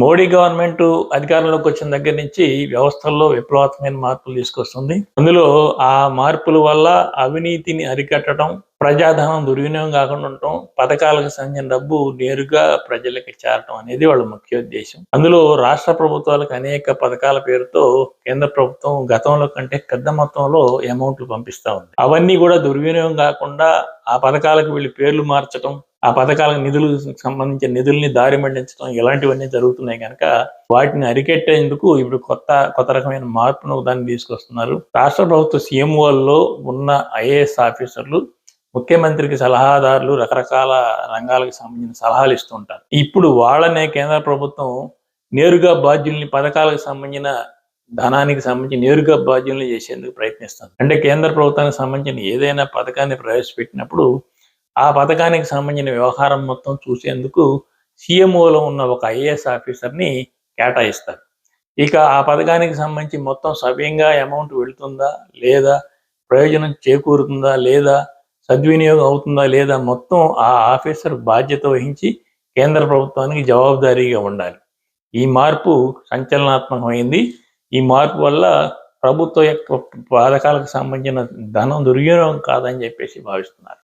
Modi government అధికారంలోకి వచ్చిన దగ్గర నుంచి వ్యవస్థల్లో విప్లవాత్మకమైన మార్పులు తీసుకొస్తుంది. అందులో ఆ మార్పుల వల్ల అవినీతిని అరికట్టడం ప్రజాధనం దుర్వినియోగం కాకుండా ఉండటం పథకాలకు సంబంధించిన డబ్బు నేరుగా ప్రజలకు చేరటం అనేది వాళ్ళ ముఖ్య ఉద్దేశం. అందులో రాష్ట్ర ప్రభుత్వాలకు అనేక పథకాల పేరుతో కేంద్ర ప్రభుత్వం గతంలో కంటే పెద్ద మొత్తంలో అమౌంట్లు పంపిస్తా ఉంది. అవన్నీ కూడా దుర్వినియోగం కాకుండా ఆ పథకాలకు వీళ్ళు పేర్లు మార్చడం ఆ పథకాలకు నిధులు సంబంధించిన నిధుల్ని దారి మళ్ళించడం ఇలాంటివన్నీ జరుగుతున్నాయి కనుక వాటిని అరికెట్టేందుకు ఇప్పుడు కొత్త కొత్త రకమైన మార్పును దాన్ని తీసుకొస్తున్నారు. రాష్ట్ర ప్రభుత్వ సీఎంఓల్లో ఉన్న ఐఏఎస్ ఆఫీసర్లు ముఖ్యమంత్రికి సలహాదారులు రకరకాల రంగాలకు సంబంధించిన సలహాలు ఇస్తూ ఉంటారు. ఇప్పుడు వాళ్ళనే కేంద్ర ప్రభుత్వం నేరుగా బాధ్యుల్ని పథకాలకు సంబంధించిన ధనానికి సంబంధించి నేరుగా బాధ్యుల్ని చేసేందుకు ప్రయత్నిస్తుంది. అంటే కేంద్ర ప్రభుత్వానికి సంబంధించిన ఏదైనా పథకాన్ని ప్రవేశపెట్టినప్పుడు ఆ పథకానికి సంబంధించిన వ్యవహారం మొత్తం చూసేందుకు సీఎంఓలో ఉన్న ఒక ఐఏఎస్ ఆఫీసర్ని కేటాయిస్తారు. ఇక ఆ పథకానికి సంబంధించి మొత్తం సవ్యంగా అమౌంట్ వెళుతుందా లేదా ప్రయోజనం చేకూరుతుందా లేదా సద్వినియోగం అవుతుందా లేదా మొత్తం ఆ ఆఫీసర్ బాధ్యత వహించి కేంద్ర ప్రభుత్వానికి జవాబుదారీగా ఉండాలి. ఈ మార్పు సంచలనాత్మకమైంది. ఈ మార్పు వల్ల ప్రభుత్వ యొక్క పథకాలకు సంబంధించిన ధనం దుర్వినియోగం కాదని చెప్పేసి భావిస్తున్నారు.